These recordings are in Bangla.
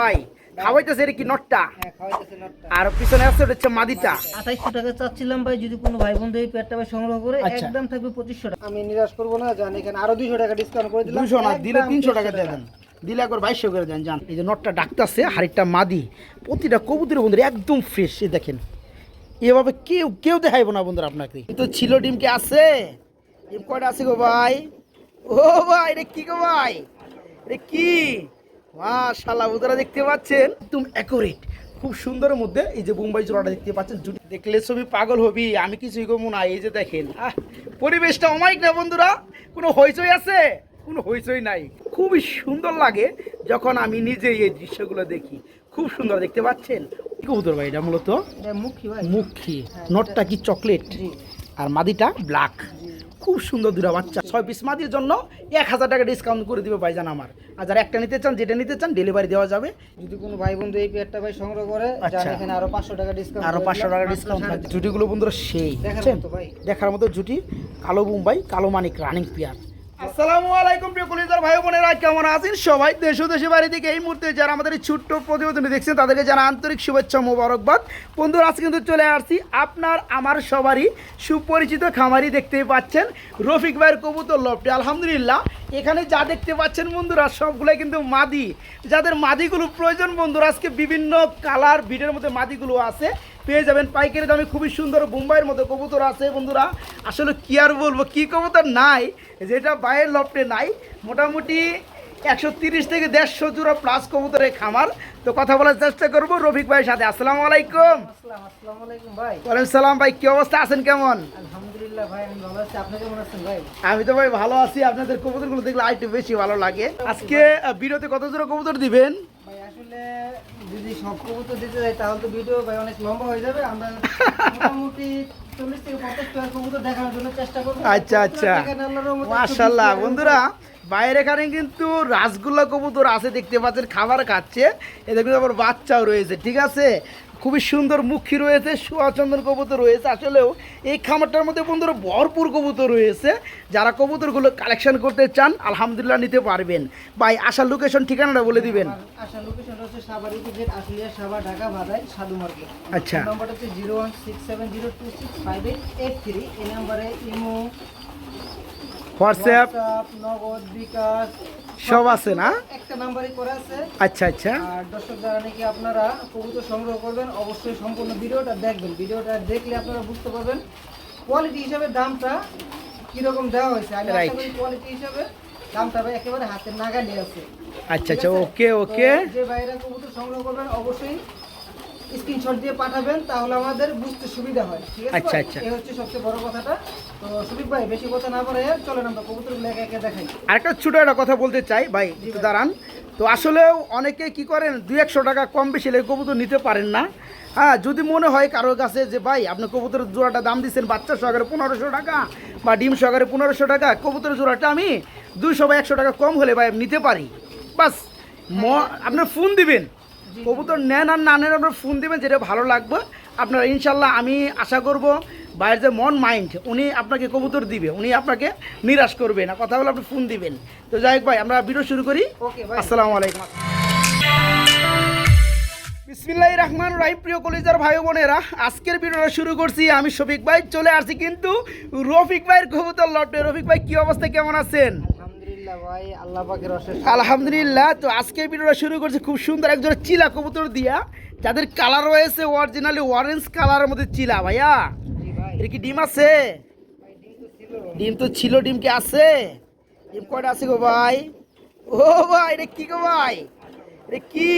ভাই। খাওয়াইতেছে এটা কি নটটা? হ্যাঁ খাওয়াইতেছে নটটা। আর পিছনে আছে ওটা হচ্ছে মাদিটা। আঠাইশশো টাকা চাচ্ছিলাম ভাই যদি কোনো ভাই বন্ধু এই পেয়ারটা ভাই সংগ্রহ করে আচ্ছা। একদম থাকবে পঁচিশশো টাকা। আমি নিরাশ করব না জান এখানে আরও দুইশো টাকা ডিসকাউন্ট করে দিলাম। দুশো না দিলে একদম তিনশো টাকা 300 দিয়ে দেন। দিলে একবার বাইশশো করে দেন জান। এই যে নটটা ডাকতেছে হাড়িটা মাদি। প্রতিটা কবুতরের বন্ধুরা একদম ফ্রেশ এ দেখেন। এভাবে কেউ কেউ দেখাইবো না বন্ধুরা আপনাকে। এই তো ছিল ডিম কি আছে। ডিম কয়টা আছে গো ভাই? ও ভাই রে কি গো ভাই? রে কি? মাশাআল্লাহ বন্ধুরা দেখতে পাচ্ছেন? একদম অ্যাকুরেট খুব সুন্দরের মধ্যে এই যে বোম্বাই জোড়াটা দেখতে পাচ্ছেন। জুটি দেখলে ছবি পাগল হবি আমি কিছুই কমু না। এই যে দেখেন পরিবেশটা অমায়িক না বন্ধুরা? কোনো হইচই আছে? কোনো হইচই নাই। খুবই সুন্দর লাগে যখন আমি নিজে এই দৃশ্যগুলো দেখি। খুব সুন্দর দেখতে পাচ্ছেন? কবুতর ভাই এটা মূলত? মুখী নটটা কি চকলেট আর মাদিটা ব্ল্যাক খুব সুন্দর দুটা বাচ্চা। ছয় পিস মাদির জন্য এক হাজার টাকা ডিসকাউন্ট করে দিবে ভাইজান আমার। আর যারা একটা নিতে চান যেটা নিতে চান ডেলিভারি দেওয়া যাবে। যদি কোনো ভাই বন্ধু এই পেয়ারটা ভাই সংগ্রহ করে আচ্ছা। এখানে আরও পাঁচশো টাকা ডিসকাউন্ট আরও পাঁচশো টাকা ডিসকাউন্ট জুটিগুলো বন্ধুরা সেই দেখার? মতো ভাই। দেখার মতো জুটি কালো মুম্বাই কালো মানিক রানিং পিয়ার আসসালামু আলাইকুম প্রিয় কলিজার ভাই বোনেরা, কেমন আছেন সবাই? দেশ দেশে বাড়ি থেকে এই মুহূর্তে যারা আমাদের ছোট্ট প্রতিবেদনে দেখছেন, তাদেরকে জানা আন্তরিক শুভেচ্ছা মোবারকবাদ। বন্ধুরা, আজকে কিন্তু চলে আসছি আপনার, আমার সবারই সুপরিচিত খামারি দেখতেই পাচ্ছেন রফিক ভাইয়ের কবুতর লফটে। আলহামদুলিল্লাহ, এখানে যা দেখতে পাচ্ছেন বন্ধুরা, সবগুলোই কিন্তু মাদি। যাদের মাদিগুলো প্রয়োজন বন্ধুরা, আজকে বিভিন্ন কালার, ভিডের মধ্যে মাদিগুলো আছে। পেয়ে যাবেন। পাইকারি দামে খুবই সুন্দর বোম্বাইয়ের মতো কবুতর আছে বন্ধুরা। আসলে কি আর বলব কি কবুতর নাই যেটা বাইরের লফটে নাই। মোটামুটি একশো তিরিশ থেকে দেড়শো জোড়া প্লাস কবুতরের খামার। তো কথা বলার চেষ্টা করব রফিক ভাইয়ের সাথে। আসসালামু আলাইকুম। আসসালাম আসসালামু আলাইকুম ভাই। ওয়ালাইকুম সালাম ভাই কি অবস্থা? আছেন কেমন? আলহামদুলিল্লাহ ভাই আমি ভালো আছি। আপনি কেমন আছেন ভাই? আমি তো ভাই ভালো আছি। আপনাদের কবুতরগুলো দেখলে আরেকটু বেশি ভালো লাগে। আজকে বিরতে কত জোড়া কবুতর দিবেন? আসলে যদি সব কবুতর দিতে যাই তাহলে তো ভিডিও ভাই অনেক লম্বা হয়ে যাবে। আমরা মোটামুটি চল্লিশ থেকে পঞ্চাশ টাকার কবুতর দেখানোর জন্য চেষ্টা করব। আচ্ছা আচ্ছা। মাশাল্লাহ বন্ধুরা বাইরে এখানে কিন্তু রাসগোল্লা কবুতর আছে দেখতে পাচ্ছেন খাবার খাচ্ছে। এদের কিন্তু আবার বাচ্চাও রয়েছে ঠিক আছে? খুবই সুন্দর মুখী রয়েছে সুয়াচন্দন কবুতর রয়েছে। আসলেও এই খামারটার মধ্যে বন্ধুরা ভরপুর কবুতর রয়েছে। যারা কবুতরগুলো কালেকশন করতে চান আলহামদুলিল্লাহ নিতে পারবেন। ভাই আসার লোকেশন ঠিকানাটা বলে দিবেন। আর আসার লোকেশন হচ্ছে সাভার ইপিজেড আশুলিয়া সাভার ঢাকা বাদাই সাধু মার্কেট। আচ্ছা। নাম্বারটা হচ্ছে zero one six seven zero two six five eight eight three. এই নাম্বারে ইমো হোয়াটসঅ্যাপ নগদ বিকাশ সব আছে না? একটা নাম্বারই করা আছে। আচ্ছা আচ্ছা। আর দর্শক যারা নাকি আপনারা কবুতর সংগ্রহ করবেন অবশ্যই সম্পূর্ণ ভিডিওটা দেখবেন। ভিডিওটা দেখলে আপনারা বুঝতে পারবেন কোয়ালিটি হিসাবে দামটা কীরকম দেওয়া হয়েছে। আমি আশা করি কোয়ালিটি হিসাবে দামটা ভাই একেবারে হাতের নাগালে আছে। আচ্ছা আচ্ছা ওকে ওকে। যে বাইরে কবুতর সংগ্রহ করবেন অবশ্যই স্ক্রিনশট দিয়ে পাঠাবেন তাহলে আমাদের বুঝতে সুবিধা হয় ঠিক আছে? আচ্ছা, আচ্ছা। এই হচ্ছে সবচেয়ে বড় কথাটা। তো সুদীপ ভাই বেশি কথা না বলে চলেন আমরা কবুতরগুলো একে একে দেখাই। আরেকটা ছোটো একটা কথা বলতে চাই ভাই দাঁড়ান। তো আসলেও অনেকে কি করেন দুই একশো টাকা কম বেশি লেগে কবুতর নিতে পারেন না। হ্যাঁ যদি মনে হয় কারোর কাছে যে ভাই আপনি কবুতরের জোড়াটা দাম দিচ্ছেন বাচ্চা সহকারে পনেরোশো টাকা বা ডিম সহকারে পনেরোশো টাকা কবুতরের জোড়াটা আমি দুইশো বা একশো টাকা কম হলে ভাই নিতে পারি। বাস ম আপনার ফোন দিবেন। কবুতর নেন আর না নেন আপনার ফোন দিবেন যেটা ভালো লাগবে। আপনারা ইনশাল্লাহ আমি আশা করব বাইরের যে মন মাইন্ড উনি আপনাকে কবুতর দিবে উনি আপনাকে নিরাশ করবে না। কথা বলে আপনি ফোন দিবেন। তো যাই হোক ভাই আমরা ভিডিও শুরু করি। আসসালামু আলাইকুম। বিসমিল্লাহ রহমান রাহিম প্রিয় কলেজার ভাই বোনেরা আজকের ভিডিওটা শুরু করছি আমি শফিক ভাই। চলে আসছি কিন্তু রফিক ভাইয়ের কবুতর লটে। রফিক ভাই কি অবস্থা? কেমন আছেন? আলহামদুলিল্লাহ তো আজকের ভিডিওটা শুরু করছি খুব সুন্দর একজন চিলা কবুতর দিয়া যাদের কালার রয়েছে অরিজিনালি অরেঞ্জ কালারের মধ্যে চিলা ভাইয়া। এর কি ডিম আছে? ডিম তো ছিল ডিম কি আছে? ডিম কয়টা আছে গো ভাই? ও ভাই রে কি গো ভাই? রে কি?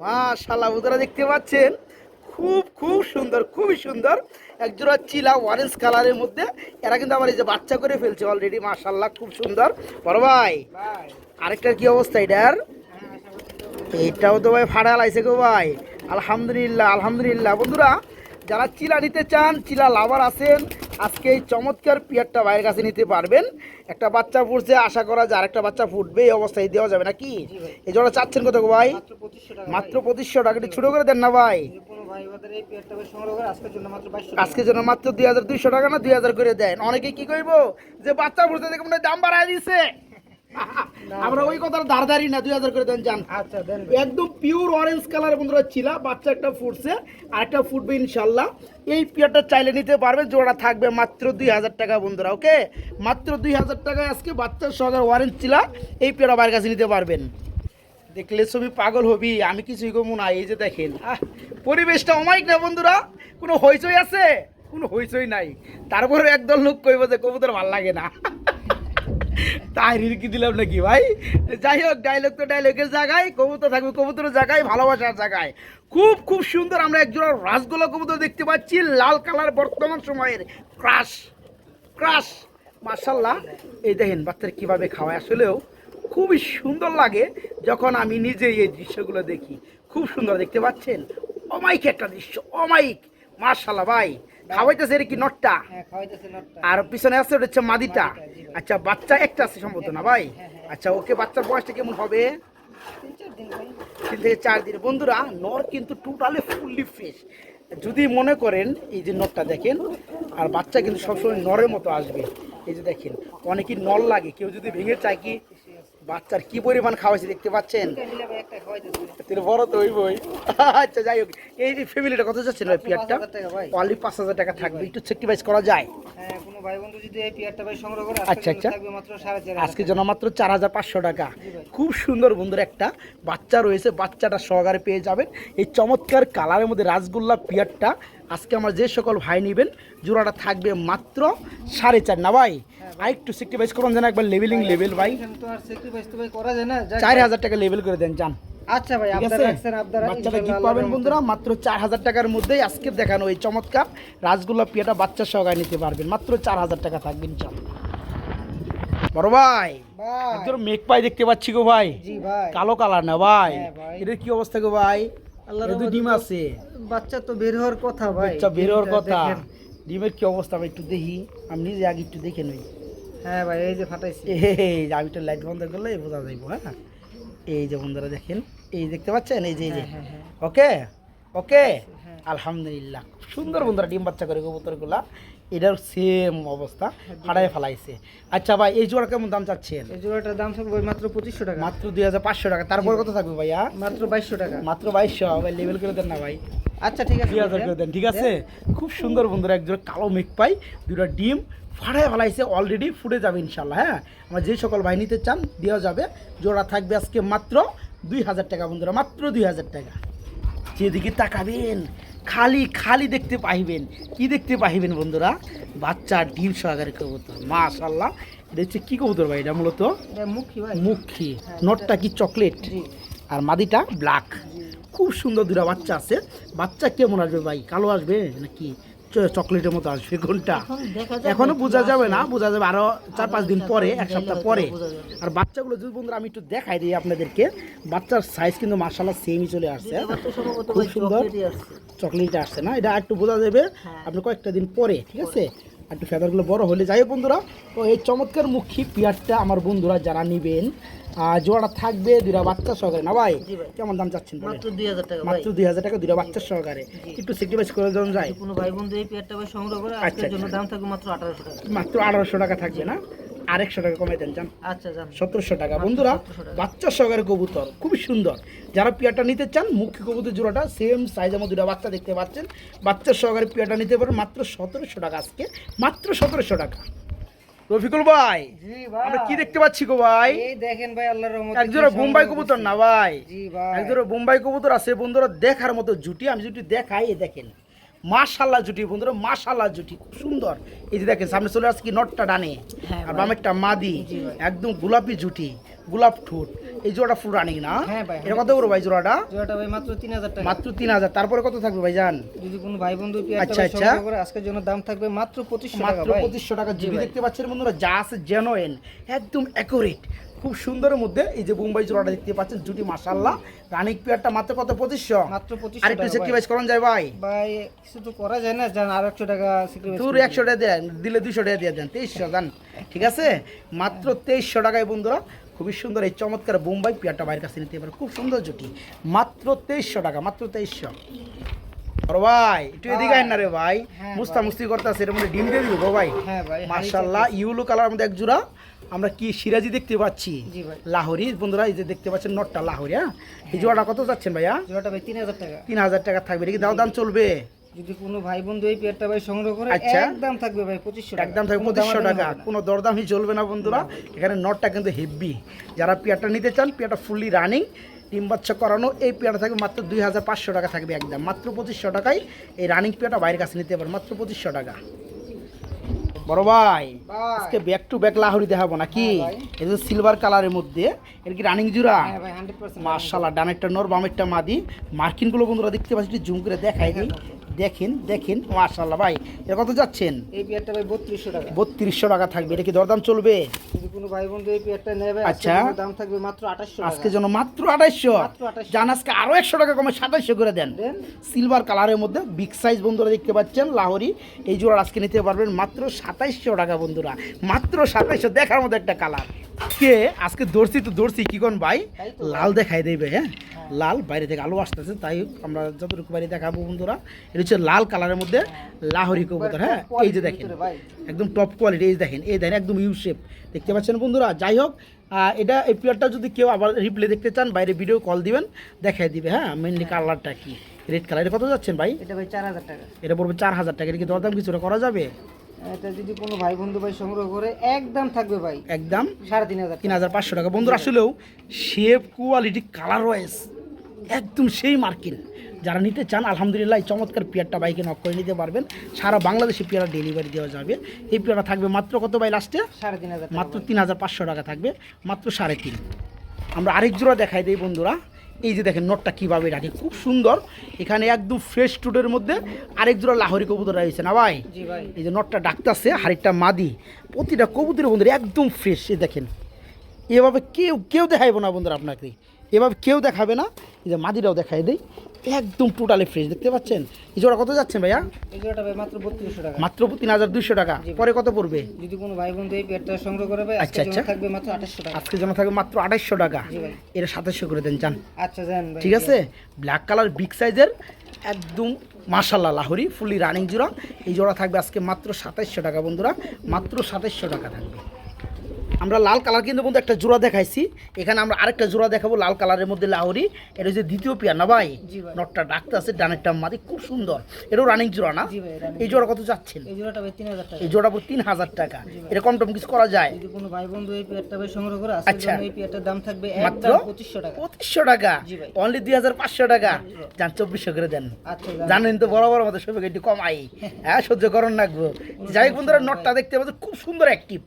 মাশাআল্লাহ বুতরা দেখতে পাচ্ছেন? খুব খুব সুন্দর, খুবই সুন্দর। একজোড়া চিলা অরেঞ্জ কালারের মধ্যে। এরা কিন্তু আমার এই যে বাচ্চা করে ফেলছে অলরেডি মার্শাল্লাহ খুব সুন্দর। বড় ভাই, আরেকটার কি অবস্থা এটার? এটাও তো ভাই ফাড়া লাইছে গো ভাই। আলহামদুলিল্লাহ আলহামদুলিল্লাহ। বন্ধুরা যারা চিলা নিতে চান চিলা লাভার আছেন আজকে এই চমৎকার পিয়ারটা বাইরের কাছে নিতে পারবেন। একটা বাচ্চা ফুটছে আশা করা যায় আরেকটা বাচ্চা ফুটবে এই অবস্থায় দেওয়া যাবে নাকি? এই জন্য চাচ্ছেন কত ভাই? মাত্র পঁচিশশো টাকা একটু ছোটো করে দেন না ভাই। আজকের জন্য মাত্র বাইশশো আজকের জন্য মাত্র দুই হাজার দুইশো টাকা না দুই হাজার করে দেন। অনেকে কি করব যে বাচ্চা ফুটছে দেখে মনে দাম বাড়ায় দিছে। আমরা ওই কথার ধারধারি না দুই হাজার করে দেন যান। আচ্ছা দেন একদম পিওর অরেঞ্জ কালার বন্ধুরা ছিল বাচ্চা একটা ফুটছে আর একটা ফুটবে ইনশাল্লাহ। এই পিয়ারটা চাইলে নিতে পারবে জোড়া থাকবে মাত্র দুই হাজার টাকা বন্ধুরা ওকে? মাত্র দুই হাজার টাকায় আজকে বাচ্চার সঙ্গে অরেঞ্জ ছিল এই পিয়ারটা বাইরের কাছে নিতে পারবেন। দেখলে ছবি পাগল হবি আমি কিছুই কমু না এই যে দেখেন। পরিবেশটা অমাইক না বন্ধুরা? কোনো হইচই আছে? কোনো হইচই নাই। তারপরে একদল লোক কইব যে কবুতর ভালো লাগে না। তাই রিরকি দিলাম নাকি ভাই? যাই হোক ডায়লগ তো ডায়লগের জায়গায়, কবুতর থাকবে কবুতরের জায়গায়, ভালোবাসার জায়গায়। খুব খুব সুন্দর আমরা একজোড়া রাসগোলা কবুতর দেখতে পাচ্ছি, লাল কালার বর্তমান সময়ের ক্রাশ ক্রাশ। মার্শাল্লাহ এই দেখেন বাচ্চারা কীভাবে খাওয়ায়। আসলেও খুবই সুন্দর লাগে যখন আমি নিজে এই দৃশ্যগুলো দেখি। খুব সুন্দর, দেখতে পাচ্ছেন? অমাইক একটা দৃশ্য অমাইক মার্শাল্লাহ ভাই। খাওয়াইতেছে এর কি নটটা? হ্যাঁ নটটা। আর পিছনে আছে ওটা হচ্ছে মাদিটা। আচ্ছা বাচ্চা একটা আছে সম্ভবত না ভাই? হ্যাঁ, হ্যাঁ। আচ্ছা ওকে বাচ্চার বয়সটা কেমন হবে? তিন থেকে চার দিন। বন্ধুরা নর কিন্তু টোটালি ফুললি ফ্রেশ যদি মনে করেন এই যে নরটা দেখেন আর বাচ্চা কিন্তু সবসময় নরের মতো আসবে। এই যে দেখেন অনেকই নল লাগে। কেউ যদি ভেঙে চায় কি বাচ্চার কি পরিমাণ খাওয়াইছে দেখতে পাচ্ছেন? তাহলে বড় তো ওই বই আচ্ছা যাই হোক। এই যে ফ্যামিলিটা কত যাচ্ছেন ভাই পিয়ারটা? অনলি পাঁচ হাজার টাকা থাকবে। একটু সেক্টিভাইজ করা যায়। হ্যাঁ কোনো ভাই বন্ধু যদি পিয়ারটা ভাই সংগ্রহ করে আচ্ছা, আচ্ছা। আজকে জন্য মাত্র চার হাজার পাঁচশো টাকা। খুব সুন্দর বন্ধুর একটা বাচ্চা রয়েছে। বাচ্চাটা সহকারে পেয়ে যাবেন। এই চমৎকার কালারের মধ্যে রাসগোল্লা পিয়ারটা আজকে আমার যে সকল ভাই নেবেন জোড়াটা থাকবে মাত্র সাড়ে চার। না ভাই আর একটু সিক্টিভাইজ করুন যেন একবার লেভেলিং লেভেল ভাই। চার হাজার টাকা লেভেল করে দেন যান। আচ্ছা ভাই ঠিক আপনারা আছে? রাখছেন আপনারা বাচ্চাটা গিফট পাবেন বন্ধুরা মাত্র চার হাজার টাকার মধ্যেই আজকে দেখানো এই চমৎকার রাসগোল্লা পিয়াটা বাচ্চা সহকারে নিতে পারবেন। মাত্র চার হাজার টাকা থাকবে ইনশাল্লাহ। বড় ভাই মেঘ পাই দেখতে পাচ্ছি গো ভাই। কালো কালার না ভাই? হ্যাঁ ভাই। এটার কি অবস্থা গো ভাই? আল্লাহর এর তো রহমতে ডিম আছে। বাচ্চা তো বের হওয়ার কথা ভাই। বাচ্চা বের হওয়ার কথা। ডিমের কি অবস্থা আমি একটু দেখি। আমি নিজে আগে একটু দেখে নই। হ্যাঁ ভাই এই যে ফাটাইছি। এই আমি তো লাইট বন্ধ করলে বোঝা যাইব হ্যাঁ? এই যে বন্ধুরা দেখেন এই দেখতে পাচ্ছেন? এই যে এই যে। হ্যাঁ, হ্যাঁ, ওকে? ওকে? হ্যাঁ। আলহামদুলিল্লাহ। সুন্দর বন্ধুরা ডিম বাচ্চা করে কবুতরগুলা। এটার সেম অবস্থা ফাটাই ফেলাইছে। আচ্ছা ভাই এই জোড়া কেমন দাম চাচ্ছেন? এই জোড়াটার দাম থাকবে মাত্র পঁচিশশো টাকা। মাত্র দুই হাজার পাঁচশো টাকা। তারপর কত থাকবে ভাইয়া? মাত্র বাইশশো টাকা। মাত্র বাইশশো ভাই লেভেল করে দেন না ভাই। আচ্ছা ঠিক আছে। দুই হাজার করে দেন ঠিক আছে? খুব সুন্দর বন্ধুরা একজোড়া কালো মেঘ পাই দুটা ডিম ফাটায় ফেলাইছে অলরেডি ফুটে যাবে ইনশাল্লাহ হ্যাঁ? আমার যে সকল ভাই নিতে চান দেওয়া যাবে। জোড়া থাকবে আজকে মাত্র দুই হাজার টাকা বন্ধুরা মাত্র দুই হাজার টাকা। যেদিকে তাকাবেন খালি খালি দেখতে পাইবেন। কি দেখতে পাইবেন বন্ধুরা? বাচ্চা ডিম সহকারে কবুতর। মাশাল্লাহ এটা হচ্ছে কি কবুতর ভাই? এটা মূলত? মুখী ভাই। নটটা কি চকলেট? আর মাদিটা ব্ল্যাক। খুব সুন্দর দুটা বাচ্চা আছে। বাচ্চা কেমন আসবে ভাই? কালো আসবে নাকি চকলেটের মতো আসবে কোনটা? এখনও বোঝা যাবে না বোঝা যাবে আরও চার পাঁচ দিন পরে এক সপ্তাহ পরে। আর বাচ্চাগুলো যদি বন্ধুরা আমি একটু দেখাই দিই আপনাদেরকে বাচ্চার সাইজ কিন্তু মার্শাল্লাহ সেমই চলে আসছে। খুব সুন্দর চকলেট আসছে। না? এটা একটু বোঝা যাবে হ্যাঁ। আপনি কয়েকটা দিন পরে ঠিক আছে? একটু ফেদারগুলো বড় হলে। যাই বন্ধুরা তো এই চমৎকার মুখী পিয়ারটা আমার বন্ধুরা যারা নেবেন আর জোড়াটা থাকবে দুটা বাচ্চা সহকারে। না ভাই? ভাই। কেমন দাম চাচ্ছেন মাত্র দুই হাজার টাকা ভাই। মাত্র দুই হাজার টাকা দুটা বাচ্চা সহকারে। একটু সেক্রিফাইস করে দেওয়া যায় কোনো ভাই বন্ধু এই পিয়ারটা ভাই সংগ্রহ করে আচ্ছা, আজকের জন্য আচ্ছা। দাম থাকবে মাত্র আঠারোশো টাকা। মাত্র আঠারোশো টাকা থাকবে না? আরেকশো টাকা কমে দেন যান আচ্ছা যান সতেরোশো টাকা। বন্ধুরা বাচ্চা সহকারে কবুতর খুবই সুন্দর। যারা পিয়াটা নিতে চান মুখ্য কবুতর জোড়াটা সেম সাইজের মধ্যে দুটা বাচ্চা দেখতে পাচ্ছেন। বাচ্চা সহকারে পিয়াটা নিতে পারেন মাত্র সতেরোশো টাকা আজকে। মাত্র সতেরোশো টাকা। রফিকুল ভাই আমরা কি দেখতে পাচ্ছি গো ভাই? দেখেন ভাই আল্লাহর রহমতে একজোড়া বোম্বাই কবুতর না ভাই? একজোড়া বোম্বাই কবুতর আছে বন্ধুরা দেখার মতো জুটি আমি জুটি দেখাই দেখেন। মাশাল্লাহ জুটি বন্ধুরা মাশাল্লাহ জুটি খুব সুন্দর। এই যে দেখেন সামনে চলে আসছে কি নটটা ডানে? হ্যাঁ আর। বামেরটা মাদি একদম গোলাপি জুটি গোলাপ ঠোঁট। এই জোড়াটা ফুল রানিং না? হ্যাঁ ভাই, এটা কত করব ভাই জোড়াটা? জোড়াটা ভাই মাত্র তিন হাজার টাকা। মাত্র তিন হাজার। তারপরে কত থাকবে ভাই জান? যদি কোনো ভাই বন্ধু আচ্ছা, আচ্ছা। করে আজকের জন্য দাম থাকবে মাত্র পঁচিশশো টাকা মাত্র পঁচিশশো টাকা জুটি দেখতে পাচ্ছেন বন্ধুরা যা আছে জেনোয়েন একদম অ্যাকুরেট খুব সুন্দরের মধ্যে এই যে বোম্বাই জোড়াটা দেখতে পাচ্ছেন জুটি মাসাল্লাহ রানিক পেয়ারটা মাত্র কত? পঁচিশশো? মাত্র আর পঁচিশশো একটু। সেক্রিফাইস করুন যায় ভাই। ভাই কিছু তো করা যায় না জান আর একশো টাকা দূর একশো টাকা দেন দিলে দুশো টাকা দিয়ে দেন তেইশশো দেন ঠিক আছে? মাত্র তেইশশো টাকায় বন্ধুরা খুবই সুন্দর এই চমৎকার বোম্বাই পেয়ারটা বাইরের কাছে নিতে পারে। খুব সুন্দর জুটি। মাত্র তেইশশো টাকা মাত্র তেইশশো। ভাই একটু এদিকে আইন না রে ভাই। হ্যাঁ মুস্তা মুস্তি করতে আছে এর মধ্যে ডিম দিয়ে দিব ভাই। হ্যাঁ ভাই মার্শাল্লাহ ইউলো কালার মধ্যে এক জোড়া। আমরা কি সিরাজি দেখতে পাচ্ছি? লাহোরি। বন্ধুরা এই যে দেখতে পাচ্ছেন নটটা লাহোরি হ্যাঁ? এই জোড়াটা কত যাচ্ছেন ভাইয়া? জোড়াটা ভাই তিন হাজার টাকা। তিন হাজার টাকা থাকবে। কি দাও দাম চলবে? যদি কোনো ভাই বন্ধু এই পেয়ারটা ভাই সংগ্রহ করে আচ্ছা। একদম থাকবে ভাই পঁচিশশো একদম থাকবে পঁচিশশো টাকা। কোনো দরদামই চলবে না বন্ধুরা। এখানে নটটা কিন্তু হেভি যারা পেয়ারটা নিতে চান পেয়ারটা ফুললি রানিং ডিম বাচ্চা করানো এই পেয়ারটা থাকবে মাত্র দুই হাজার পাঁচশো টাকা থাকবে একদম। মাত্র পঁচিশশো টাকায় এই রানিং পেয়ারটা বাইরের কাছে নিতে পারেন মাত্র পঁচিশশো টাকা। বড় ভাই। আজকে ব্যাক টু ব্যাক লাহরি দেখাবো নাকি? এই যে সিলভার কালারের মধ্যে এর কি রানিং জুরা হ্যাঁ মার্শাল্লাহ ডানেরটা নর বামেরটা মাদি। মার্কিনগুলো বন্ধুরা দেখতে পাচ্ছি একটু জুম করে দেখাই দিই। দেখেন দেখেন মার্শাল্লাহ ভাই এটা কত যাচ্ছেন? এই পেয়ারটা ভাই বত্রিশশো টাকা। বত্রিশশো টাকা থাকবে এটা কি দরদাম চলবে? যদি কোনো ভাই বন্ধু এই পেয়ারটা নেবে আচ্ছা। দাম থাকবে মাত্র আঠাশশো আজকে যেন মাত্র 2800 জান আজকে আরও একশো টাকা কমে সাতাইশশো করে দেন। দেন। সিলভার কালারের মধ্যে বিগ সাইজ বন্ধুরা দেখতে পাচ্ছেন লাহোরি। এই জোড়া আজকে নিতে পারবেন মাত্র সাতাইশশো টাকা বন্ধুরা। মাত্র সাতাইশশো দেখার মতো একটা কালার কে? আজকে দর্শি তো দর্শি কি কোন ভাই? লাল দেখাই দেবে হ্যাঁ? লাল বাইরে থেকে আলো আসতেছে তাই আমরা যতটুকু বাইরে দেখাবো বন্ধুরা এটা হচ্ছে লাল কালারের মধ্যে লাহরি কবুতর হ্যাঁ? এই যে দেখেন একদম টপ কোয়ালিটি এই দেখেন এই দেখেন একদম ইউ শেপ দেখতে পাচ্ছেন বন্ধুরা? যাই হোক এটা এই প্লেয়ারটা যদি কেউ আবার রিপ্লে দেখতে চান বাইরে ভিডিও কল দিবেন দেখাই দিবে হ্যাঁ? মেনলি কালারটা কি? রেড কালার এটা কত যাচ্ছেন ভাই? এটা ভাই চার হাজার টাকা। এটা পড়বে চার হাজার টাকা এটা কি দরদাম কিছুটা করা যাবে? এটা যদি কোনো ভাই বন্ধু ভাই সংগ্রহ করে একদম থাকবে ভাই। একদম? সাড়ে তিন হাজার তিন হাজার পাঁচশো টাকা। বন্ধুরা আসলেও শেপ কোয়ালিটি কালার ওয়াইজ একদম সেই মার্কিন। যারা নিতে চান আলহামদুলিল্লাহ এই চমৎকার পেয়ারটা বাইকে নক করে নিতে পারবেন। সারা বাংলাদেশে পেয়ারা ডেলিভারি দেওয়া যাবে। এই পেয়ারা থাকবে মাত্র কত ভাই লাস্টে সাড়ে তিন হাজার মাত্র তিন হাজার পাঁচশো টাকা থাকবে মাত্র সাড়ে তিন। আমরা আরেক জোড়া দেখাই দিই বন্ধুরা। এই যে দেখেন নটটা কীভাবে রাখে খুব সুন্দর। এখানে একদম ফ্রেশ টুডের মধ্যে আরেক জোড়া লাহরি কবুতর রয়েছে না ভাই? ভাই। এই যে নটটা ডাকতেছে হাড়িটা মাদি। প্রতিটা কবুতরের বন্ধুরা একদম ফ্রেশ এ দেখেন। এভাবে কেউ কেউ দেখাইবো না বন্ধুরা আপনাকে। এভাবে কেউ দেখাবে না। এই যে মাদিরাও দেখাই দেই। একদম টোটালি ফ্রেশ দেখতে পাচ্ছেন? এই জোড়া কত যাচ্ছেন ভাইয়া? এই জোড়াটা ভাই মাত্র বত্রিশশো টাকা। মাত্র তিন হাজার দুইশো টাকা। পরে কত পড়বে? যদি কোনো ভাই বন্ধু এই পেয়ারটা সংগ্রহ করে ভাই আচ্ছা, আচ্ছা। থাকবে মাত্র আঠাশশো টাকা। আজকে জন্য থাকবে মাত্র আঠাইশশো টাকা। এটা সাতাশশো করে দেন যান। আচ্ছা ভাই। ঠিক আছে? ব্ল্যাক কালার বিগ সাইজের একদম মার্শাল্লাহ লাহরি ফুলি রানিং জোড়া। এই জোড়া থাকবে আজকে মাত্র সাতাইশশো টাকা বন্ধুরা। মাত্র সাতাইশশো টাকা থাকবে। আমরা লাল কালার কিন্তু বন্ধু একটা জোড়া দেখাইছি। এখানে আমরা আরেকটা জোড়া দেখাবো লাল কালারের মধ্যে লাহরি। এটা হচ্ছে দ্বিতীয় পেয়ার না ভাই? নটটা ডাকতে আছে ডানেরটা মাদি খুব সুন্দর। এটাও রানিং জোড়া না। এই জোড়া কত যাচ্ছেন এই জোড়া পুরো তিন হাজার টাকা। এটা কম টম কিছু করা যায়? যদি কোনো ভাই বন্ধু এই পেয়ারটা ভাই সংগ্রহ করে আচ্ছা। এই পেয়ারটার দাম থাকবে মাত্র? পঁচিশশো টাকা। পঁচিশশো টাকা? অনলি দুই হাজার পাঁচশো টাকা? যান চব্বিশশো করে দেন। আচ্ছা জানেন তো বড় বড় মতো সবাই একটু কমাই। হ্যাঁ সহ্য করুন রাখব যাই বন্ধুরা নটটা দেখতে পাচ্ছেন খুব সুন্দর অ্যাক্টিভ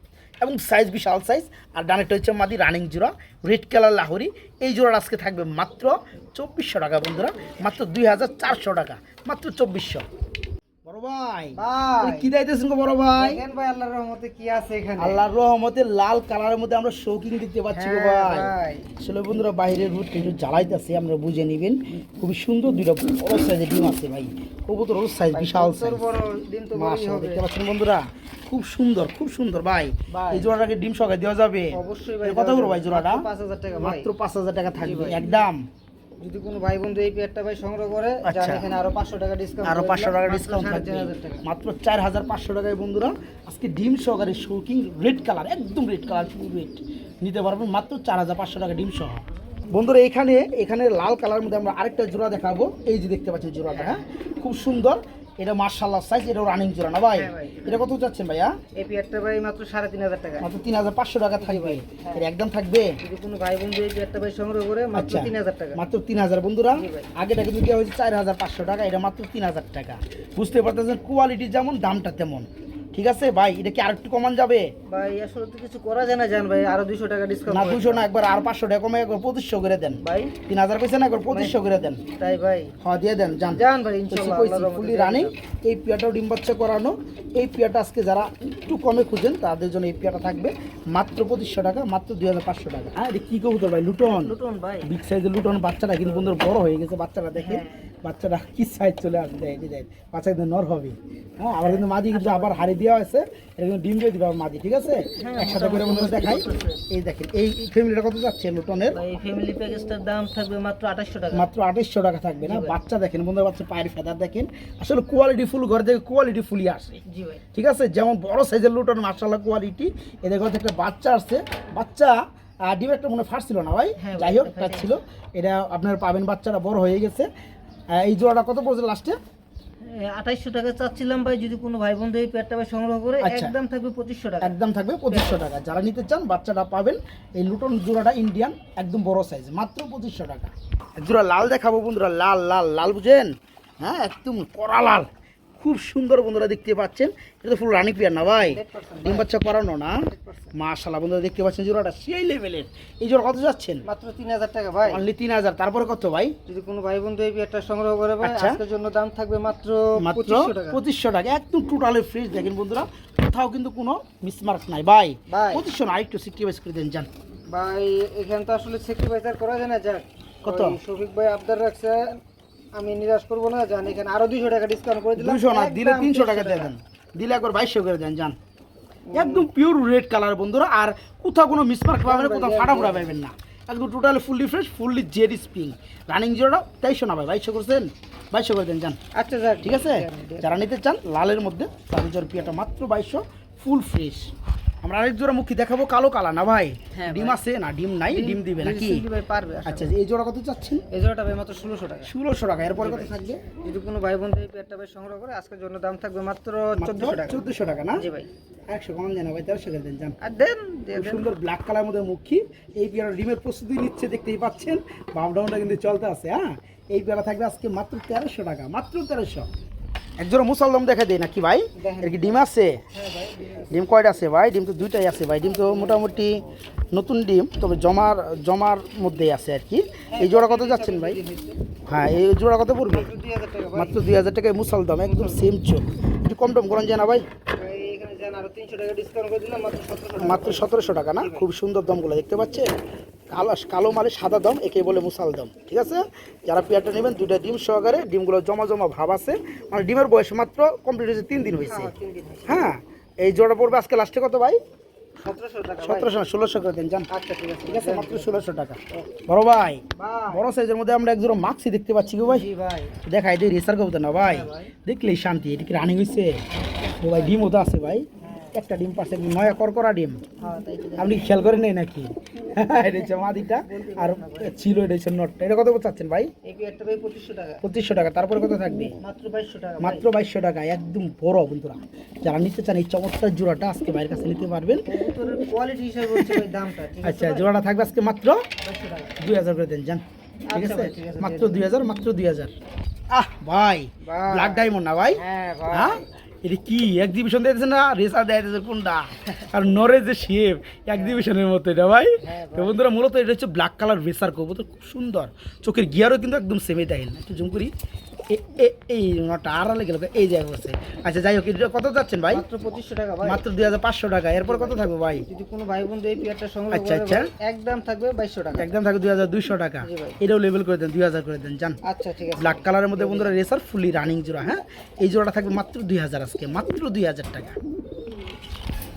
এবং সাইজ বিশাল সাইজ আর ডানেরটা হচ্ছে মাদি রানিং জোড়া রেড কালার লাহরি। এই জোড়ার আজকে থাকবে মাত্র চব্বিশশো টাকা বন্ধুরা, মাত্র দুই হাজার চারশো টাকা, মাত্র চব্বিশশো। বড় ভাই। ভাই। কি দাইতেছেন গো বড় ভাই? দেখেন ভাই আল্লাহর রহমতে কি আছে এখানে। আল্লাহর রহমতে লাল কালারের মধ্যে আমরা শৌকিং দেখতে পাচ্ছি গো হ্যাঁ, ভাই। ভাই। আসলে বন্ধুরা বাইরের রুট একটু জ্বালাইতেছে আমরা বুঝে নিবেন। খুবই সুন্দর দুইটা বড় সাইজের ডিম আছে ভাই। কবুতর ওর সাইজ বিশাল সাইজ বড় দিন তো বড়ই মাশাআল্লাহ দেখতে পাচ্ছেন বন্ধুরা? খুব সুন্দর খুব সুন্দর ভাই। এই জোড়াটাকে ডিম সকালে দেওয়া যাবে। অবশ্যই ভাই কত করে ভাই জোড়াটা? পাঁচ হাজার টাকা মাত্র পাঁচ হাজার টাকা থাকবে একদম। যদি কোনো ভাই বন্ধু এই পেয়ারটা ভাই সংগ্রহ করে আচ্ছা। এখানে আরও পাঁচশো টাকা ডিসকাউন্ট আরও পাঁচশো টাকা ডিসকাউন্ট থাকবে। মাত্র চার হাজার পাঁচশো টাকায় বন্ধুরা আজকে ডিম সহকারে শৌকিং রেড কালার একদম রেড কালার পুরো রেড নিতে পারবেন মাত্র চার হাজার পাঁচশো টাকা ডিম সহ। বন্ধুরা এখানে এখানে লাল কালার মধ্যে আমরা আরেকটা জোড়া দেখাবো। এই যে দেখতে পাচ্ছি জোড়াটা হ্যাঁ? খুব সুন্দর। এটা মার্শাল্লাহ সাইজ এটা রানিং জোড়া না ভাই? হ্যাঁ এটা কত যাচ্ছেন ভাইয়া? এই পেয়ারটা ভাই মাত্র সাড়ে তিন হাজার টাকা। মাত্র তিন হাজার পাঁচশো টাকা থাকবে। ভাই এর একদম থাকবে? যদি কোনো ভাই বন্ধু এই পেয়ারটা ভাই সংগ্রহ করে মাত্র আচ্ছা। তিন হাজার টাকা। মাত্র তিন হাজার বন্ধুরা আগে থেকে আগেটা কিন্তু দেওয়া হয়েছে চার হাজার পাঁচশো টাকা এটা মাত্র তিন হাজার টাকা। বুঝতে পারতেছেন কোয়ালিটি যেমন দামটা তেমন। ঠিক আছে? ভাই এটা কি আরেকটু কমান যাবে? ভাই আসলে তো কিছু করা যায় না জান ভাই। আরও দুশো টাকা ডিসকাউন্ট না ডিসকাউন্ট দুশো না একবার আর পাঁচশো টাকা কমে একবার পঁচিশশো করে দেন। ভাই? তিন হাজার পয়সা না একবার পঁচিশশো করে দেন। তাই ভাই। হ্যাঁ দিয়ে দেন যান। যান ভাই ইনশাআল্লাহ ফুলি রানিং। এই পিয়াটাও ডিম বাচ্চা করানো এই পিয়াটা আজকে যারা একটু কমে খুঁজেন তাদের জন্য এই পিয়াটা থাকবে মাত্র পঁচিশশো টাকা মাত্র দুই হাজার পাঁচশো টাকা। হ্যাঁ এটা কি কবুতর ভাই লুটন। লুটন ভাই। বিগ সাইজের লুটন বাচ্চাটা কিন্তু বন্ধুর বড় হয়ে গেছে বাচ্চাটা দেখে হ্যাঁ। বাচ্চাটা কি সাইজ চলে আসবে? এই যে দেখ বাচ্চা কিন্তু নর হবে। হ্যাঁ আবার কিন্তু মাদি কিন্তু আবার হাড়ি দেওয়া আছে এটা কিন্তু ডিম দিয়ে দিবে মাদি ঠিক আছে? একসাথে করে বন্ধুরা দেখাই। এই দেখেন এই ফ্যামিলিটা কত যাচ্ছে লুটনের? এই ফ্যামিলি প্যাকেজটার দাম থাকবে মাত্র আঠাশশো টাকা। মাত্র আঠাশশো টাকা থাকবে না? বাচ্চা দেখেন বন্ধুরা বাচ্চা পায়ের ফেদার দেখেন। আসলে কোয়ালিটি ফুল ঘর থেকে কোয়ালিটি ফুলই আসে। জি ভাই। ঠিক আছে? যেমন বড় সাইজের লুটন মার্শাল্লাহ কোয়ালিটি এদের ঘর থেকে একটা বাচ্চা আসছে। বাচ্চা ডিম একটা মনে ফার্স্ট ছিল না ভাই? হ্যাঁ যাই হোক ছিল। এটা আপনার পাবেন বাচ্চাটা বড় হয়ে গেছে। এই জোড়াটা কত পড়ছে লাস্টে আঠাইশশো টাকা চাচ্ছিলাম ভাই যদি কোনো ভাই বন্ধু এই পেয়ারটা ভাই সংগ্রহ করে আচ্ছা। একদম থাকবে পঁচিশশো টাকা। একদম থাকবে পঁচিশশো টাকা। যারা নিতে চান বাচ্চাটা পাবেন এই লুটন জোড়াটা ইন্ডিয়ান একদম বড় সাইজ মাত্র পঁচিশশো টাকা। জোড়া লাল দেখাবো বন্ধুরা লাল লাল লাল বুঝেন? হ্যাঁ একদম কড়া লাল। খুব সুন্দর বন্ধুরা দেখতে পাচ্ছেন। এটা তো ফুল রানী পিয়ার না ভাই? 100% ডিম বাচ্চা করানো না? মাশাল্লাহ বন্ধুরা দেখতে পাচ্ছেন জোড়াটা সেই লেভেলের এই জোড়া কত যাচ্ছেন? মাত্র তিন হাজার টাকা ভাই। অনলি তিন হাজার তারপরে কত ভাই? যদি কোনো ভাই বন্ধু এই পেয়ারটা সংগ্রহ করে ভাই আচ্ছা। আজকের জন্য দাম থাকবে মাত্র মাত্র পঁচিশশো টাকা। একদম টোটালি ফ্রেশ দেখেন বন্ধুরা কোথাও কিন্তু কোনো মিসমার্ক নাই। ভাই। পঁচিশশো না আরেকটু বাইস করে দেন যান। ভাই এখানে তো আসলে সেক্রিফাইস করা যায় না যাক। কত? শফিক ভাই আবদার রাখছে আমি নিরাশ করব না জান এখানে আরও দুইশো টাকা ডিসকাউন্ট করে দিলাম। দুশো না দিলে তিনশো 300 টাকা দিয়ে দেন। দিলে একবার বাইশশো করে দেন যান একদম পিওর রেড কালার বন্ধুরা আর কোথাও কোনো মিসমার্ক পাবেন না কোথাও ফাটা ফুটা পাবেন না। একদম টোটালি ফুললি ফ্রেশ ফুললি জেড স্প্রিং রানিং জিরোটা তেইশশো না ভাই বাইশশো করছেন? বাইশশো করে দেন যান আচ্ছা যাক ঠিক আছে? যারা নিতে চান লালের মধ্যে তাদের জোর পিয়াটা মাত্র বাইশশো ফুল ফ্রেশ আমরা আরেক জোড়া মুখী দেখাবো কালো কালা না ভাই? হ্যাঁ ডিম আছে? না ডিম নাই? ডিম দিবে নাকি? পারবে আচ্ছা এই জোড়া কত চাচ্ছেন? এই জোড়াটা ভাই মাত্র ষোলোশো টাকা। ষোলোশো টাকা এরপরে কত থাকবে? যদি কোনো ভাই বন্ধু এই পেয়ারটা ভাই সংগ্রহ করে আজকের জন্য দাম থাকবে মাত্র চোদ্দশো টাকা। চোদ্দশো টাকা না? জি ভাই। একশো কমান জানা ভাই তেরোশো করে দেন যান। আর দেন সুন্দর ব্ল্যাক কালার মধ্যে মুখী। এই পেয়ারা ডিমের প্রস্তুতি নিচ্ছে দেখতেই পাচ্ছেন। বাম ডাউনটা কিন্তু চলতে আছে হ্যাঁ? এই পেয়ারা থাকবে আজকে মাত্র তেরোশো টাকা মাত্র তেরোশো। একজোড়া মুসলদম দেখা দেয় নাকি ভাই। এর কি ডিম আছে? ডিম কয়টা আছে ভাই? ডিম তো দুইটাই আছে ভাই। ডিম তো মোটামুটি নতুন ডিম তবে জমার জমার মধ্যেই আছে আর কি। এই জোড়া কত যাচ্ছেন ভাই? হ্যাঁ এই জোড়া কত পড়বে? মাত্র দুই হাজার টাকায় মুসলদম একদম সেম চোখ। একটু কম টম করেন যায় না ভাই মাত্র সতেরোশো টাকা। মাত্র সতেরোশো টাকা না? খুব সুন্দর দমগুলো দেখতে পাচ্ছেন? কালো কালো মালে সাদা দম একে বলে মুসাল দম ঠিক আছে? যারা পেয়ারটা নেবেন দুইটা ডিম সহকারে ডিমগুলো জমা জমা ভাব আছে। মানে ডিমের বয়স মাত্র কমপ্লিট হয়েছে তিন দিন হয়েছে। হ্যাঁ, তিন দিন হয়েছে। হ্যাঁ এই জোড়া পড়বে আজকে লাস্টে কত ভাই? সতেরোশো ষোলোশো করে দেন জান। আচ্ছা ঠিক আছে। মাত্র ষোলোশো টাকা। বড় ভাই বড় সাইজের মধ্যে আমরা মাক্সি দেখতে পাচ্ছি গো ভাই। দেখাই দিই রেসার কবুতর না ভাই। হ্যাঁ ভাই। দেখলেই শান্তি এটা কি রানিং হয়েছে ও ভাই ডিমও তো আছে ভাই। একটা ডিম পাশে নয়া করকরা ডিম। আপনি খেয়াল করেন নাই নাকি? এটা হচ্ছে মাদিটা আর ছিল এটা হচ্ছে নটটা। এটা কত চাচ্ছেন ভাই? পঁচিশশো টাকা। তারপরে কত থাকবে? মাত্র বাইশশো টাকা মাত্র বাইশশো টাকা। একদম বড় বন্ধুরা। যারা নিতে চান এই চমৎকার জোড়াটা আজকে বাইরের কাছে নিতে পারবেন। আচ্ছা জোড়াটা থাকবে আজকে মাত্র দুই হাজার করে দেন যান। ঠিক আচ্ছা আছে ঠিক আছে, মাত্র দুই হাজার মাত্র দুই হাজার। আহ ভাই। ব্ল্যাক ডায়মন্ড না ভাই? হ্যাঁ ভাই। হ্যাঁ এটা কি? এক্সিবিশন দিয়েছে না? রেসার দিয়েছে কোনটা? আর নরে যে শেপ এক্সিবিশনের মতো এটা ভাই। হ্যাঁ তো বন্ধুরা মূলত এটা হচ্ছে ব্ল্যাক কালার রেসার কবুতর খুব সুন্দর। চোখের গিয়ারও কিন্তু একদম সেমে না একটু জুম করি। এই নটা আড়ালে গেল। এই জায়গা করছে আচ্ছা যাই হোক কত যাচ্ছেন ভাই? মাত্র পঁচিশশো টাকা ভাই। মাত্র দুই হাজার পাঁচশো টাকা। এরপর কত থাকবে ভাই? যদি কোনো ভাই বন্ধু এই পেয়ারটা সংগ্রহ আচ্ছা, আচ্ছা। একদম থাকবে বাইশশো টাকা। একদম থাকবে দুই হাজার দুইশো টাকা। এটাও লেভেল করে দেন দুই হাজার করে দেন যান আচ্ছা ঠিক আছে। ব্ল্যাক কালারের মধ্যে বন্ধুরা রেসার ফুলি রানিং জোড়া হ্যাঁ? এই জোড়াটা থাকবে মাত্র দুই হাজার আজকে মাত্র দুই হাজার টাকা।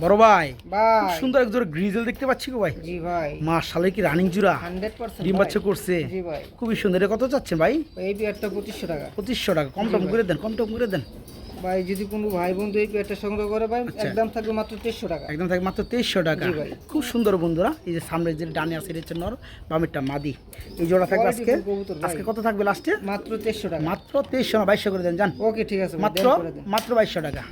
বড় ভাই। ভাই। সুন্দর এক জোড়া গ্রিজেল দেখতে পাচ্ছি গো ভাই। জি ভাই। মা শালে কি রানিং জোড়া। হান্ড্রেড পার্সেন্ট ডিম বাচ্চা করছে। জি ভাই। খুবই সুন্দর। এটা কত চাচ্ছেন ভাই? এই পেয়ারটা পঁচিশশো টাকা। পঁচিশশো টাকা। কম টম করে দেন কম টম করে দেন। ভাই যদি কোনো ভাই বন্ধু এই পেয়ারটা সংগ্রহ করে ভাই আচ্ছা। একদম থাকবে মাত্র তেইশশো টাকা। একদম থাকবে মাত্র তেইশশো টাকা। জি ভাই। খুব সুন্দর বন্ধুরা। এই যে সামনে যে ডানে আছে এটা হচ্ছে নর বামেরটা মাদি। এই জোড়া থাকবে আজকে। আজকে কত থাকবে লাস্টে মাত্র তেইশশো টাকা। মাত্র তেইশশো না বাইশশো করে দেন যান ওকে ঠিক আছে মাত্র। মাত্র বাইশশো টাকা।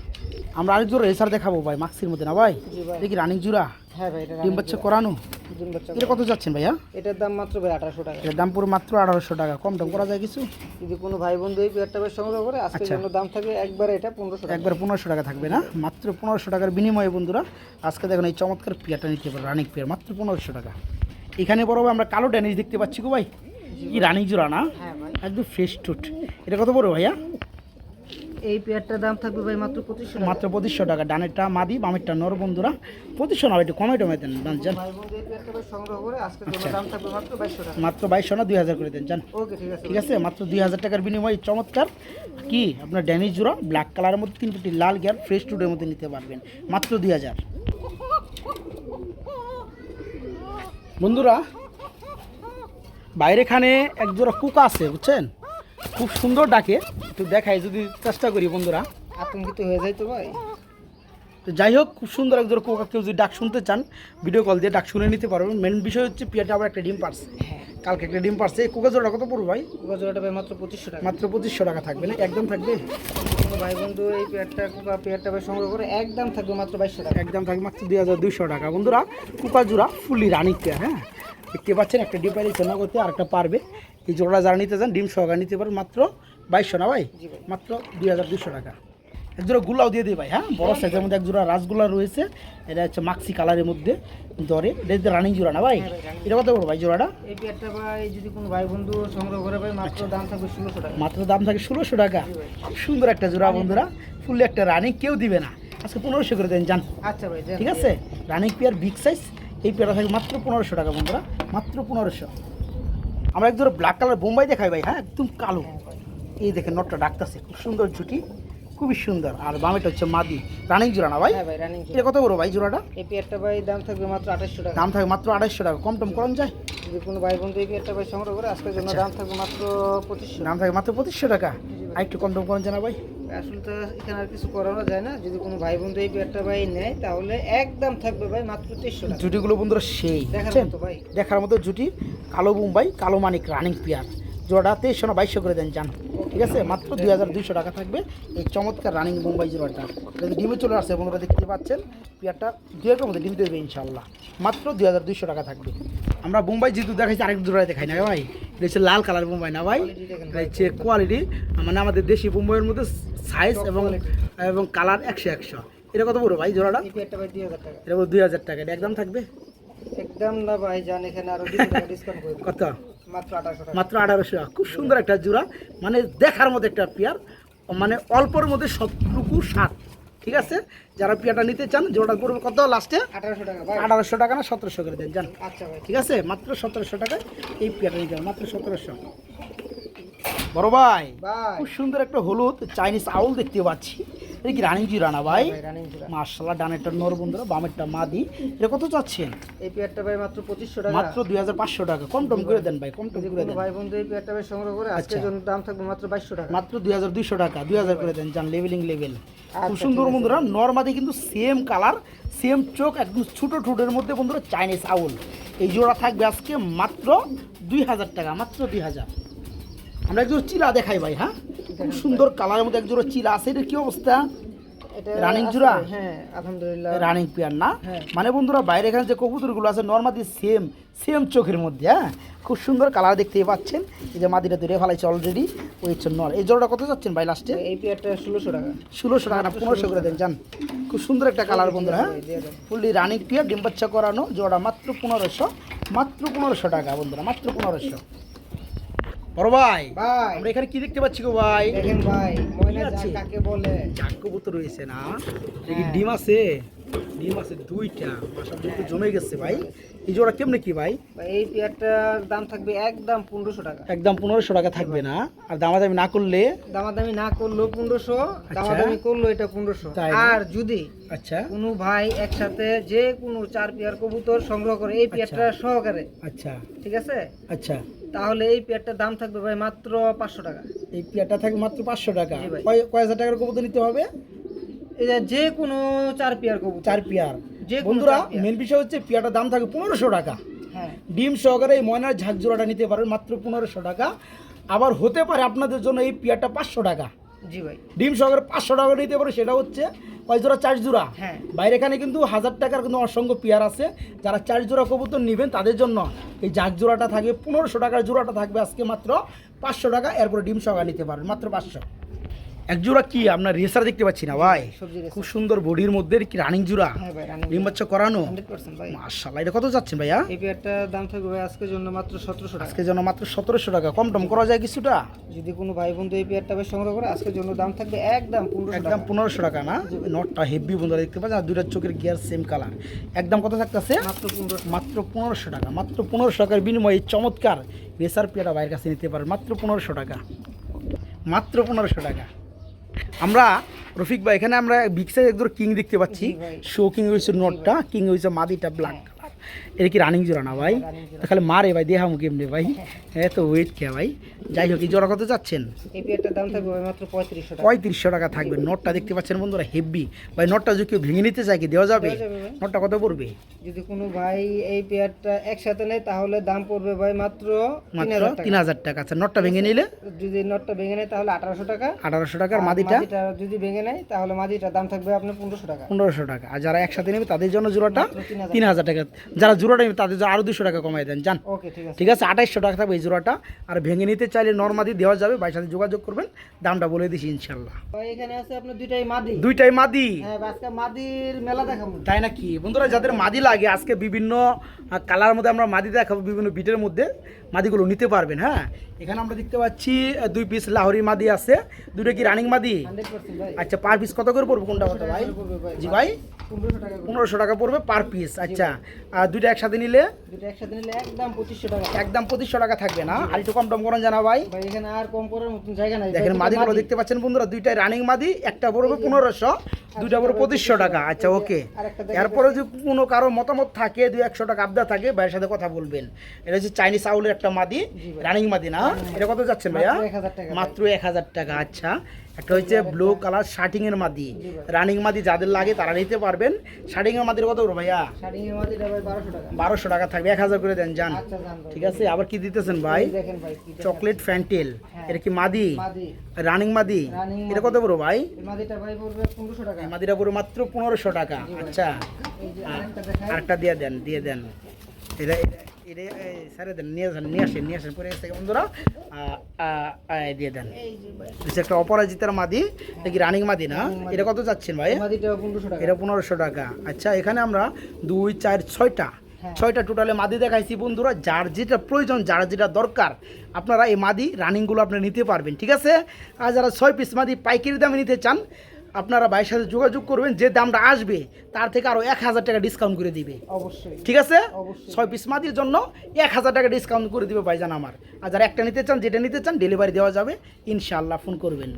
আমরা আরেক জোড়া রেসার দেখাবো ভাই মাক্সির মধ্যে না ভাই? দেখি রানিং জোড়া? হ্যাঁ ভাই এটা ডিম বাচ্চা করানো? ডিম বাচ্চা এটা কত যাচ্ছেন ভাইয়া? এটার দাম মাত্র ভাই আঠারোশো টাকা। এটার দাম পুরো মাত্র আঠারোশো টাকা। কম দাম করা যায় কিছু? যদি কোনো ভাই বন্ধু এই পেয়ারটা সংগ্রহ করে আজকে আচ্ছা। জন্য দাম থাকবে একবারে এটা পনেরোশো টাকা। একবার পনেরোশো টাকা থাকবে না? মাত্র পনেরোশো টাকার বিনিময়ে বন্ধুরা আজকে দেখুন এই চমৎকার পেয়ারটা নিতে পারো রানিং পেয়ার মাত্র পনেরোশো টাকা। এখানে বড় ভাই আমরা কালো ড্যানিশ দেখতে পাচ্ছি গো ভাই। কি রানিং জোড়া না? হ্যাঁ ভাই। একদম ফ্রেশ টুট এটা কত বড় ভাইয়া? এই পেয়ারটার দাম থাকবে ভাই মাত্র পঁচিশশো টাকা। মাত্র পঁচিশশো টাকা। ডানেরটা মাদি বামেরটা নর বন্ধুরা। পঁচিশশো না একটু কমে টমে দেন জান সংগ্রহ করে আচ্ছা। দাম থাকবে মাত্র বাইশশো টাকা। মাত্র বাইশশো না দুই হাজার করে দেন জান। ওকে ঠিক আছে। ঠিক আছে মাত্র দুই হাজার টাকার বিনিময়ে চমৎকার। কি আপনার ড্যানিশ জোড়া ব্ল্যাক কালারের মধ্যে তিনটি লাল গিয়ার ফ্রেশ টুডের মধ্যে নিতে পারবেন। মাত্র দুই হাজার। বন্ধুরা বাইরেখানে এক জোড়া কুকা আছে বুঝছেন? খুব সুন্দর ডাকে। একটু দেখাই যদি চেষ্টা করি বন্ধুরা। আতঙ্কিত হয়ে যায় তো ভাই। তো যাই হোক খুব সুন্দর এক জোড়া কোকা কেউ যদি ডাক শুনতে চান ভিডিও কল দিয়ে ডাক শুনে নিতে পারবেন। মেন বিষয় হচ্ছে পিয়াটা আবার একটা ডিম পারছে। হ্যাঁ। কালকে একটা ডিম পারছে। কোকা জোড়া কত পড়বে ভাই? গজরাটা ভাই মাত্র পঁচিশশো টাকা। মাত্র পঁচিশশো টাকা থাকবে না? একদম থাকবে? ভাই বন্ধু এই পেয়ারটা বা পেয়ারটা ভাই সংগ্রহ করে একদম থাকবে মাত্র বাইশশো টাকা। একদম থাকবে মাত্র দুই হাজার দুইশো টাকা। বন্ধুরা কুকা জোড়া ফুললি রানিক পেয়ার হ্যাঁ? দেখতে পাচ্ছেন একটা ডিম পাইলে চেনা করতে আর একটা পারবে। এই জোড়া যারা নিতে চান ডিম সহকারে নিতে পারেন মাত্র বাইশশো না ভাই? মাত্র দুই হাজার দুশো টাকা। এক জোড়া গুলাও দিয়ে দিই ভাই হ্যাঁ? বড় সাইজের মধ্যে এক জোড়া রাসগুলা রয়েছে এটা হচ্ছে মাক্সি কালারের মধ্যে দরে এটা রানিং জোড়া না ভাই? হ্যাঁ। এটা কত বড় ভাই জোড়াটা? এই পেয়ারটা ভাই যদি কোনো ভাই বন্ধু সংগ্রহ করে ভাই মাত্র দাম থাকবে ষোলোশো টাকা। মাত্র দাম থাকে ষোলোশো টাকা। খুব সুন্দর একটা জোড়া বন্ধুরা ফুললি একটা রানিং কেউ দিবে না। আজকে পনেরোশো করে দেন জান আচ্ছা ভাই ঠিক আছে? রানিং পেয়ার বিগ সাইজ এই পেয়ারটা থাকে মাত্র পনেরোশো টাকা বন্ধুরা মাত্র পনেরোশো। আমরা একদম ব্ল্যাক কালার বোম্বাই দেখাই ভাই হ্যাঁ? একদম কালো। এই দেখে নটটা ডাকতেছে। খুব সুন্দর জুটি খুবই সুন্দর। আর বামেটা হচ্ছে মাদি। রানিং জোড়া না ভাই? হ্যাঁ ভাই রানিং এটা কত বড় ভাই জোড়াটা? এই পেয়ারটা ভাই দাম থাকবে মাত্র আঠাশশো টাকা। দাম থাকবে মাত্র আঠাশশো টাকা। কম টম করন যায়? যদি কোনো ভাই বন্ধু এই পেয়ারটা ভাই সংগ্রহ করে আজকের জন্য আচ্ছা। দাম থাকবে মাত্র পঁচিশশো। দাম থাকবে মাত্র পঁচিশশো টাকা। আর একটু কম টম করন যায় না ভাই? আসলে তো এখানে আর কিছু করানো যায় না। যদি কোনো ভাই বন্ধু এই পেয়ারটা ভাই নেয় তাহলে একদম থাকবে ভাই মাত্র তেইশশো টাকা। জুটিগুলো বন্ধুরা সেই দেখার? মতো ভাই। দেখার মতো জুটি কালো মুম্বাই কালো মানিক রানিং পেয়ার জোড়াটা তেইশশো না বাইশশো করে দেন যান ঠিক আছে? মাত্র দুই হাজার দুইশো টাকা থাকবে এই চমৎকার রানিং মুম্বাই জোড়াটা। যদি ডিমে চলে আসছে বন্ধুরা দেখতে পাচ্ছেন পেয়ারটা দু একের মধ্যে ডিম দেবে ইনশাল্লাহ মাত্র দুই হাজার দুইশো টাকা থাকবে। আমরা মুম্বাই যেহেতু দেখাইছি আরেক জোড়ায় দেখাই না ভাই? এটা হচ্ছে লাল কালার মুম্বাই না ভাই? এটা হচ্ছে কোয়ালিটি মানে আমাদের দেশি মুম্বাইয়ের মধ্যে সাইজ এবং এবং কালার একশো একশো। এটা কত বড় ভাই জোড়াটা? এটা দুই হাজার টাকা। এটা একদম থাকবে? একদম না ভাই জান এখানে আরও কত? মাত্র আঠারোশো টাকা। খুব সুন্দর একটা জোড়া। মানে দেখার মতো একটা পেয়ার। মানে অল্পর মধ্যে সবটুকু স্বাদ ঠিক আছে? যারা পেয়ারটা নিতে চান জোড়া করবে কত লাস্টে আঠারোশো টাকা আঠারোশো টাকা না সতেরোশো করে দেন যান আচ্ছা ঠিক আছে? মাত্র সতেরোশো টাকায় এই পেয়ারটা নিতে মাত্র সতেরোশো। বড় ভাই। খুব সুন্দর একটা হলুদ চাইনিজ আউল দেখতে পাচ্ছি। এটা কি রানিং জিরা না ভাই? মার্শাল্লাহ ডানেরটা নর বন্ধুরা বামেরটা মাদি। এটা কত চাচ্ছেন? এই পেয়ারটা ভাই মাত্র পঁচিশশো টাকা। মাত্র দুই হাজার পাঁচশো টাকা। কম টম করে দেন ভাই কম টম করে দেন। ভাই বন্ধু এই পেয়ারটা ভাই সংগ্রহ করে আজকের আচ্ছা। জন্য দাম থাকবে মাত্র বাইশশো টাকা। মাত্র দুই হাজার দুইশো টাকা দুই হাজার করে দেন যান লেভেলিং লেভেল। খুব আচ্ছা, সুন্দর বন্ধুরা নর্মাদি কিন্তু সেম কালার সেম চোখ একদম ছোটো ঠোঁটের মধ্যে বন্ধুরা চাইনিজ আউল। এই জোড়া থাকবে আজকে মাত্র দুই হাজার টাকা মাত্র দুই হাজার। আমরা একজোড়া চিলা দেখাই ভাই হ্যাঁ? খুব সুন্দর কালারের মধ্যে একজোড়া চিলা আছে এটা কি অবস্থা? রানিং জোড়া? হ্যাঁ আলহামদুলিল্লাহ। রানিং পেয়ার না? হ্যাঁ। মানে বন্ধুরা বাইরে এখানে যে কবুতরগুলো আছে নর্মাদি সেম সেম চোখের মধ্যে হ্যাঁ? খুব সুন্দর কালার দেখতেই পাচ্ছেন। এই যে মাদিটা দূরে ফেলাইছে অলরেডি ওই হচ্ছে নর। এই জোড়াটা কত যাচ্ছেন ভাই লাস্টে এই পেয়ারটা ষোলোশো টাকা। ষোলোশো টাকা না পনেরোশো করে দেন যান। খুব সুন্দর একটা কালার বন্ধুরা হ্যাঁ? ফুললি রানিং পিয়ার ডিম বাচ্চা করানো জোড়া মাত্র পনেরোশো মাত্র পনেরোশো টাকা বন্ধুরা মাত্র পনেরোশো। বড় ভাই ভাই। আমরা এখানে কি দেখতে পাচ্ছি গো ভাই? দেখেন ভাই ময়না কি আছে? জাত কাকে বলে। চাক কবুতর রয়েছে না? হ্যাঁ। ডিম আছে? ডিম আছে দুইটা বাসা দুটো জমে গেছে ভাই। এই জোড়া কেমনে কি ভাই? এই পেয়ারটার দাম থাকবে একদম পনেরোশো টাকা। একদম পনেরোশো টাকা থাকবে না? আর দামাদামি না করলে? দামাদামি না করলেও পনেরোশো দামাদামি করল এটা পনেরোশো। আচ্ছা। আর যদি আচ্ছা। কোনো ভাই একসাথে যে কোনো চার পেয়ার কবুতর সংগ্রহ করে এই পেয়ারটা সহকারে আচ্ছা। ঠিক আছে? আচ্ছা। তাহলে এই পেয়ারটার দাম থাকবে ভাই মাত্র পাঁচশো টাকা। এই পেয়ারটা থাকবে মাত্র পাঁচশো টাকা। কয় হাজার টাকার কবুতর নিতে হবে? যে কোনো চার পেয়ার কবুতর। চার পেয়ার। যে বন্ধুরা মেন বিষয় হচ্ছে পেয়ারটার দাম থাকে পনেরোশো টাকা। হ্যাঁ। ডিম সহকারে এই ময়নার ঝাঁক জোড়াটা নিতে পারেন মাত্র পনেরোশো টাকা। আবার হতে পারে আপনাদের জন্য এই পেয়ারটা পাঁচশো টাকা। জি ভাই। ডিম সহকারে পাঁচশো টাকা নিতে পারে সেটা হচ্ছে কয় জোড়া চার জোড়া হ্যাঁ। বাইরে এখানে কিন্তু হাজার টাকার কিন্তু অসংখ্য পেয়ার আছে। যারা চার জোড়া কবুতর নেবেন তাদের জন্য এই জাগ জোড়াটা থাকবে পনেরোশো টাকার জোড়াটা থাকবে আজকে মাত্র পাঁচশো টাকা। এরপরে ডিম সহকারে নিতে পারবেন মাত্র পাঁচশো। এক জোড়া কি? আপনার রেসার দেখতে পাচ্ছি না ভাই। খুব সুন্দর বডির মধ্যে কি রানিং জোড়া? হ্যাঁ ভাই রানিং ডিম বাচ্চা করানো? মাশাল্লাহ এটা কত যাচ্ছেন ভাইয়া? এই পেয়ারটার দাম থাকবে ভাই আজকের জন্য মাত্র সতেরোশো টাকা। আজকে জন্য মাত্র সতেরোশো টাকা। কম টম করা যায় কিছুটা? যদি কোনো ভাই বন্ধু এই পেয়ারটা ভাই সংগ্রহ করে আজকের জন্য দাম থাকবে একদম পনেরোশো একদম টাকা। পনেরোশো টাকা না? নটটা হেভি বন্ধুরা দেখতে পাচ্ছেন আর দুইটা চোখের গিয়ার সেম কালার একদম কত থাকতেছে? মাত্র পনেরোশো। মাত্র পনেরোশো টাকা মাত্র পনেরোশো টাকার বিনিময়ে এই চমৎকার রেসার পেয়ারা বাইরের কাছে নিতে পারেন মাত্র পনেরোশো টাকা। মাত্র পনেরোশো টাকা। আমরা রফিক ভাই এখানে আমরা বিগ সাইজ একদম কিং দেখতে পাচ্ছি। শো কিং হয়েছে নটটা কিং হয়েছে মাদিটা ব্ল্যাক এটা কি রানিং জোড়া না ভাই। রানিং জোড়া। তো খালি মারে ভাই দেহা মুখ এমনি ভাই। হ্যাঁ তো ওয়েট কে ভাই। যাই হোক এই জোড়া কত যাচ্ছেন এই পেয়ারটার দাম থাকবে মাত্র পঁয়ত্রিশশো টাকা। থাকবে। নটটা দেখতে পাচ্ছেন বন্ধুরা হেভি ভাই নটটা যদি কেউ ভেঙে নিতে চায় কি দেওয়া যাবে। নটটা কত পড়বে? যদি কোনো ভাই এই পেয়ারটা একসাথে নেয় তাহলে দাম পড়বে ভাই মাত্র মাত্র তিন হাজার টাকা। আচ্ছা নটটা ভেঙে নিলে? যদি নটটা ভেঙে নেয় তাহলে আঠারোশো টাকা। আঠারোশো টাকার মাদিটা? যদি ভেঙে নেয় তাহলে মাদিটার দাম থাকবে আপনার পনেরোশো টাকা। পনেরোশো টাকা। আর যারা একসাথে নেবে তাদের জন্য জোড়াটা তিন হাজার টাকা। যারা জোড়াটা নেবে তাদের আরও দুশো টাকা কমাই দেন যান। ওকে ঠিক আছে। আঠাইশশো টাকা থাকবে এই জোড়াটা। আর ভেঙে নিতে চাইলে নর্মাদি দেওয়া যাবে ভাইয়ের সাথে যোগাযোগ করবেন দামটা বলে দিছি ইনশাল্লাহ এখানে আছে আপনার দুইটাই মাদি। দুইটাই মাদি? হ্যাঁ আজকে মাদির মেলা দেখাবো। তাই নাকি? বন্ধুরা যাদের মাদি লাগে আজকে বিভিন্ন কালার মধ্যে আমরা মাদি দেখাবো বিভিন্ন বিটের মধ্যে। মাদিগুলো নিতে পারবেন হ্যাঁ? এখানে আমরা দেখতে পাচ্ছি দুই পিস লাহোরি মাদি আছে। দুটো কি রানিং মাদি? আচ্ছা পার পিস কত করে পড়বে কোনটা কত ভাই? জি ভাই। পনেরোশো টাকা পড়বে পার পিস আচ্ছা। আর দুইটা একসাথে নিলে? একসাথে নিলে একদম পঁচিশশো টাকা। একদম পঁচিশশো টাকা থাকবে না? আর একটু কম টম করেন জানা ভাই। এখানে আর কম করার মতন জায়গা নাই। দেখেন ভাই, মাদিগুলো দেখতে পাচ্ছেন বন্ধুরা দুইটাই রানিং মাদি একটা পড়বে পনেরোশো দুইটা পড়বে পঁচিশশো টাকা। আচ্ছা ওকে। এরপরে যদি কোনো কারও মতামত থাকে দুই একশো টাকা আবদা থাকে ভাইয়ের সাথে কথা বলবেন। এটা হচ্ছে চাইনিজ আউলের একটা মাদি রানিং মাদি না? এটা কত যাচ্ছেন ভাইয়া? মাত্র 1000 টাকা। মাত্র এক হাজার টাকা আচ্ছা। একটা হচ্ছে ব্লু কালার শার্টিং এর মাদি। রানিং মাদি যাদের লাগে তারা নিতে পারবেন। শার্টিং এর মাদির কত করে ভাইয়া? বারোশো টাকা। থাকবে এক হাজার করে দেন যান। আচ্ছা ঠিক আছে আবার কি দিতেছেন ভাই? Chocolate fantail. এটা কি মাদি? রানিং মাদি? এটা কত বড় ভাই? মাদিটা পুরো মাত্র পনেরোশো টাকা আচ্ছা। আরেকটা দিয়ে দেন দিয়ে দেন। এটা এটা- স্যারে দেন নিয়ে আসেন নিয়ে আসেন নিয়ে আসেন। পরে থেকে বন্ধুরা দিয়ে দেন। একটা অপরাজিতার মাদি এটা কি রানিং মাদি না? এটা কত ভাই? এটা পনেরোশো টাকা। আচ্ছা এখানে আমরা দুই চার ছয়টা হ্যাঁ। ছয়টা টোটালে মাদি দেখাইছি বন্ধুরা। যার যেটা প্রয়োজন যার যেটা দরকার আপনারা এই মাদি রানিংগুলো আপনি নিতে পারবেন ঠিক আছে? আর যারা ছয় পিস মাদি পাইকারি দামে নিতে চান আপনারা ভাইয়ের সাথে যোগাযোগ করবেন যে দামটা আসবে তার থেকে আরও এক হাজার টাকা ডিসকাউন্ট করে দিবে। অবশ্যই। ঠিক আছে? ছয় পিস মাদির জন্য এক হাজার টাকা ডিসকাউন্ট করে দিবে ভাইজান আমার। আর যারা একটা নিতে চান যেটা নিতে চান ডেলিভারি দেওয়া যাবে। ইনশাল্লাহ ফোন করবেন।